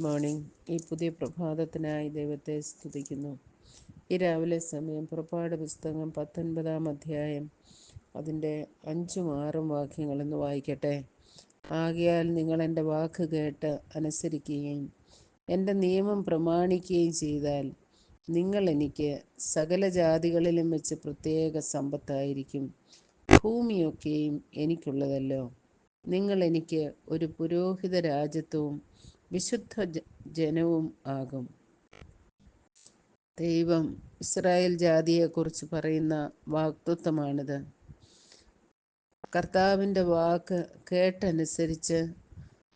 Morning. ഈ പുതിയ പ്രഭാതത്തിനായി ദൈവത്തെ സ്തുതിക്കുന്നു. ഈ രാവിലെ സമയം പുറപ്പാട് പുസ്തകം പത്തൊൻപതാം അധ്യായം അതിന്റെ അഞ്ചും ആറും വാക്യങ്ങളെന്ന് വായിക്കട്ടെ. ആകയാൽ നിങ്ങൾ എന്റെ വാക്ക് കേട്ട് അനുസരിക്കുകയും എന്റെ നിയമം പ്രമാണിക്കുകയും ചെയ്താൽ നിങ്ങൾ എനിക്ക് സകല ജാതികളിലും വെച്ച് പ്രത്യേക സമ്പത്തായിരിക്കും. ഭൂമിയൊക്കെയും എനിക്കുള്ളതല്ലോ. നിങ്ങൾ എനിക്ക് ഒരു പുരോഹിത രാജ്യത്വവും വിശുദ്ധ ജനവും ആകും. ദൈവം ഇസ്രായേൽ ജാതിയെക്കുറിച്ച് പറയുന്ന വാക്തത്വമാണിത്. കർത്താവിന്റെ വാക്ക് കേട്ടനുസരിച്ച്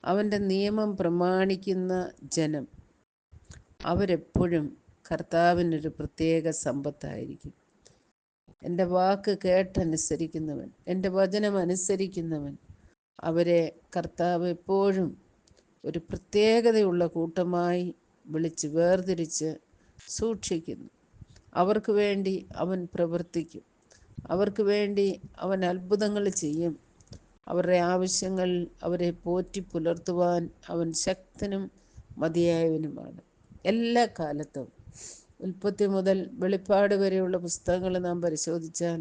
അവന്റെ നിയമം പ്രമാണിക്കുന്ന ജനം അവരെപ്പോഴും കർത്താവിനൊരു പ്രത്യേക സമ്പത്തായിരിക്കും. എന്റെ വാക്ക് കേട്ടനുസരിക്കുന്നവൻ എന്റെ വചനം അനുസരിക്കുന്നവൻ അവരെ കർത്താവ് എപ്പോഴും ഒരു പ്രത്യേകതയുള്ള കൂട്ടമായി വിളിച്ച് വേർതിരിച്ച് സൂക്ഷിക്കുന്നു. അവർക്ക് വേണ്ടി അവൻ പ്രവർത്തിക്കും. അവർക്ക് വേണ്ടി അവൻ അത്ഭുതങ്ങൾ ചെയ്യും. അവരുടെ ആവശ്യങ്ങൾ അവരെ പോറ്റി പുലർത്തുവാൻ അവൻ ശക്തനും മതിയായവനുമാണ്. എല്ലാ കാലത്തും ഉൽപ്പത്തി മുതൽ വെളിപ്പാട് വരെയുള്ള പുസ്തകങ്ങൾ നാം പരിശോധിച്ചാൽ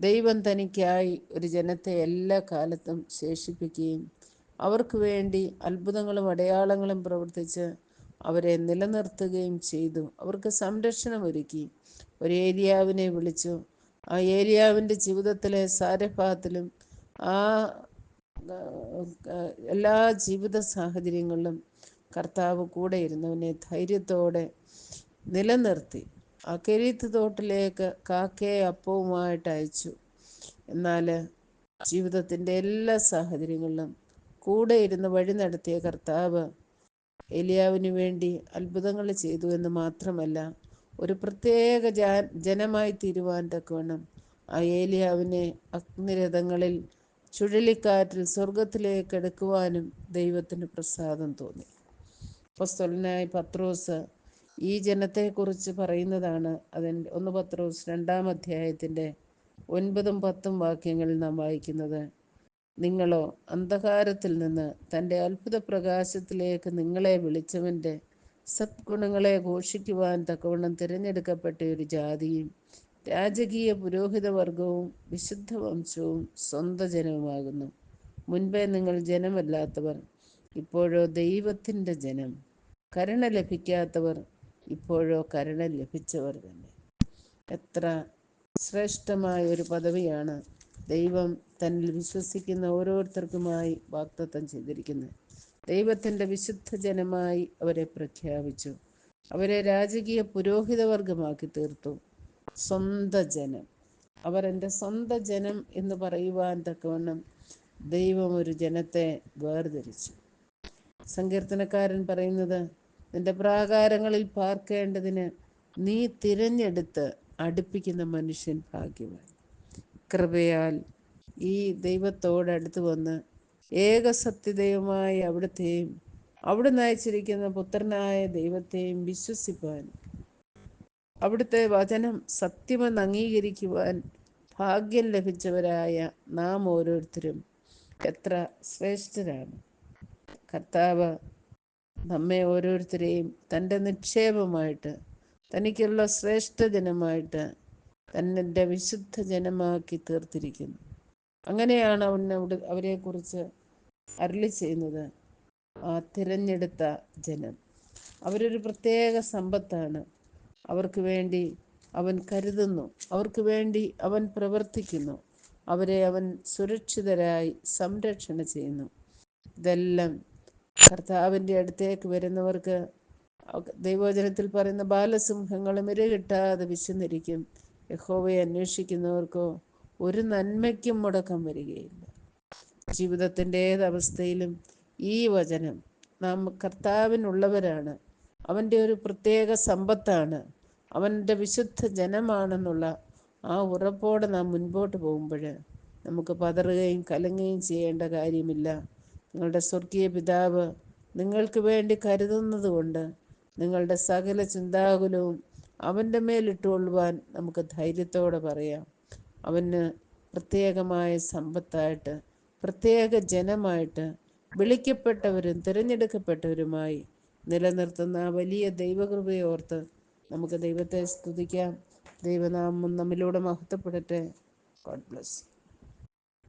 ദൈവം തനിക്കായി ഒരു ജനത്തെ എല്ലാ കാലത്തും ശേഷിപ്പിക്കുകയും അവർക്ക് വേണ്ടി അത്ഭുതങ്ങളും അടയാളങ്ങളും പ്രവർത്തിച്ച് അവരെ നിലനിർത്തുകയും ചെയ്തു. അവർക്ക് സംരക്ഷണം ഒരുക്കി ഒരു ഏരിയാവിനെ വിളിച്ചു. ആ ഏരിയാവിന്റെ ജീവിതത്തിലെ സാരഭാഗത്തിലും ആ എല്ലാ ജീവിത സാഹചര്യങ്ങളിലും കർത്താവ് കൂടെ ഇരുന്നവനെ ധൈര്യത്തോടെ നിലനിർത്തി. ആ കെരീത്ത് തോട്ടിലേക്ക് കാക്കയെ അപ്പവുമായിട്ട് അയച്ചു. എന്നാൽ ജീവിതത്തിന്റെ എല്ലാ സാഹചര്യങ്ങളിലും കൂടെ ഇരുന്ന് വഴി നടത്തിയ കർത്താവ് എലിയാവിനു വേണ്ടി അത്ഭുതങ്ങൾ ചെയ്തു എന്ന് മാത്രമല്ല ഒരു പ്രത്യേക ജനമായി തീരുവാൻ തക്കവണ്ണം ആ ഏലിയാവിനെ അഗ്നിരഥങ്ങളിൽ ചുഴലിക്കാറ്റിൽ സ്വർഗത്തിലേക്ക് എടുക്കുവാനും ദൈവത്തിന് പ്രസാദം തോന്നി. അപ്പോസ്തലനായ പത്രോസ് ഈ ജനത്തെക്കുറിച്ച് പറയുന്നതാണ്. അതിന്റെ ഒന്ന് പത്രോസ് രണ്ടാം അധ്യായത്തിന്റെ ഒൻപതും പത്തും വാക്യങ്ങളിൽ നാം വായിക്കുന്നത്. നിങ്ങളോ അന്ധകാരത്തിൽ നിന്ന് തന്റെ അത്ഭുത പ്രകാശത്തിലേക്ക് നിങ്ങളെ വിളിച്ചവന്റെ സദ്ഗുണങ്ങളെ ഘോഷിക്കുവാൻ തക്കവണ്ണം തിരഞ്ഞെടുക്കപ്പെട്ട ഒരു ജാതിയും രാജകീയ പുരോഹിത വർഗവും വിശുദ്ധ വംശവും സ്വന്ത ജനവുമാകുന്നു. മുൻപേ നിങ്ങൾ ജനമല്ലാത്തവർ ഇപ്പോഴോ ദൈവത്തിന്റെ ജനം. കരുണ ലഭിക്കാത്തവർ ഇപ്പോഴോ കരുണ ലഭിച്ചവർ തന്നെ. എത്ര ശ്രേഷ്ഠമായ ഒരു പദവിയാണ് ദൈവം തന്നിൽ വിശ്വസിക്കുന്ന ഓരോരുത്തർക്കുമായി വാഗ്ദത്തം ചെയ്തിരിക്കുന്നത് ദൈവത്തിന്റെ വിശുദ്ധ ജനമായി അവരെ പ്രഖ്യാപിച്ചു. അവരെ രാജകീയ പുരോഹിത വർഗമാക്കി തീർത്തു. സ്വന്ത ജനം. അവർ എന്റെ സ്വന്ത ജനം എന്ന് പറയുവാൻ തക്കവണ്ണം ദൈവം ഒരു ജനത്തെ വേർതിരിച്ചു. സങ്കീർത്തനക്കാരൻ പറയുന്നത് നിന്റെ പ്രാകാരങ്ങളിൽ പാർക്കേണ്ടതിന് നീ തിരഞ്ഞെടുത്ത് അടുപ്പിക്കുന്ന മനുഷ്യൻ ഭാഗ്യവാൻ. കൃപയാൽ ഈ ദൈവത്തോടടുത്ത് വന്ന് ഏകസത്യദൈവമായ അവിടുത്തെയും അവിടെ നയിച്ചിരിക്കുന്ന പുത്രനായ ദൈവത്തെയും വിശ്വസിപ്പാൻ അവിടുത്തെ വചനം സത്യമെന്ന് അംഗീകരിക്കുവാൻ ഭാഗ്യം ലഭിച്ചവരായ നാം ഓരോരുത്തരും എത്ര ശ്രേഷ്ഠരാണ്. കർത്താവ് നമ്മെ ഓരോരുത്തരെയും തന്റെ നിക്ഷേപമായിട്ട് തനിക്കുള്ള ശ്രേഷ്ഠ ജനമായിട്ട് തന്നെ വിശുദ്ധ ജനമാക്കി തീർത്തിരിക്കുന്നു. അങ്ങനെയാണ് അവൻ അവിടെ അവരെക്കുറിച്ച് അരളി ചെയ്യുന്നത്. ആ തിരഞ്ഞെടുത്ത ജനം. അവരൊരു പ്രത്യേക സമ്പത്താണ്. അവർക്ക് വേണ്ടി അവൻ കരുതുന്നു. അവർക്ക് വേണ്ടി അവൻ പ്രവർത്തിക്കുന്നു. അവരെ അവൻ സുരക്ഷിതരായി സംരക്ഷണ ചെയ്യുന്നു. ഇതെല്ലാം കർത്താവിന്റെ അടുത്തേക്ക് വരുന്നവർക്ക് ദൈവവചനത്തിൽ പറയുന്ന ബാലസിംഹങ്ങളും ഇര കിട്ടാതെ വിശന്നിരിക്കും. യഹോവയെ അന്വേഷിക്കുന്നവർക്കോ ഒരു നന്മയ്ക്കും മുടക്കം വരികയില്ല. ജീവിതത്തിന്റെ ഏതവസ്ഥയിലും ഈ വചനം നാം കർത്താവിനുള്ളവരാണ്. അവന്റെ ഒരു പ്രത്യേക സമ്പത്താണ്. അവന്റെ വിശുദ്ധ ജനമാണെന്നുള്ള ആ ഉറപ്പോടെ നാം മുൻപോട്ട് പോകുമ്പോൾ നമുക്ക് പതറുകയും കലങ്ങുകയും ചെയ്യേണ്ട കാര്യമില്ല. നിങ്ങളുടെ സ്വർഗീയ പിതാവ് നിങ്ങൾക്ക് വേണ്ടി കരുതുന്നത് കൊണ്ട് നിങ്ങളുടെ സകല ചിന്താകുലവും അവന്റെ മേലിട്ടുകൊള്ളുവാൻ നമുക്ക് ധൈര്യത്തോടെ പറയാം. അവന് പ്രത്യേകമായ സമ്പത്തായിട്ട് പ്രത്യേക ജനമായിട്ട് വിളിക്കപ്പെട്ടവരും തിരഞ്ഞെടുക്കപ്പെട്ടവരുമായി നിലനിർത്തുന്ന വലിയ ദൈവകൃപയെ ഓർത്ത് നമുക്ക് ദൈവത്തെ സ്തുതിക്കാം. ദൈവനാമം നമ്മിലൂടെ മഹത്വപ്പെടട്ടെ. God bless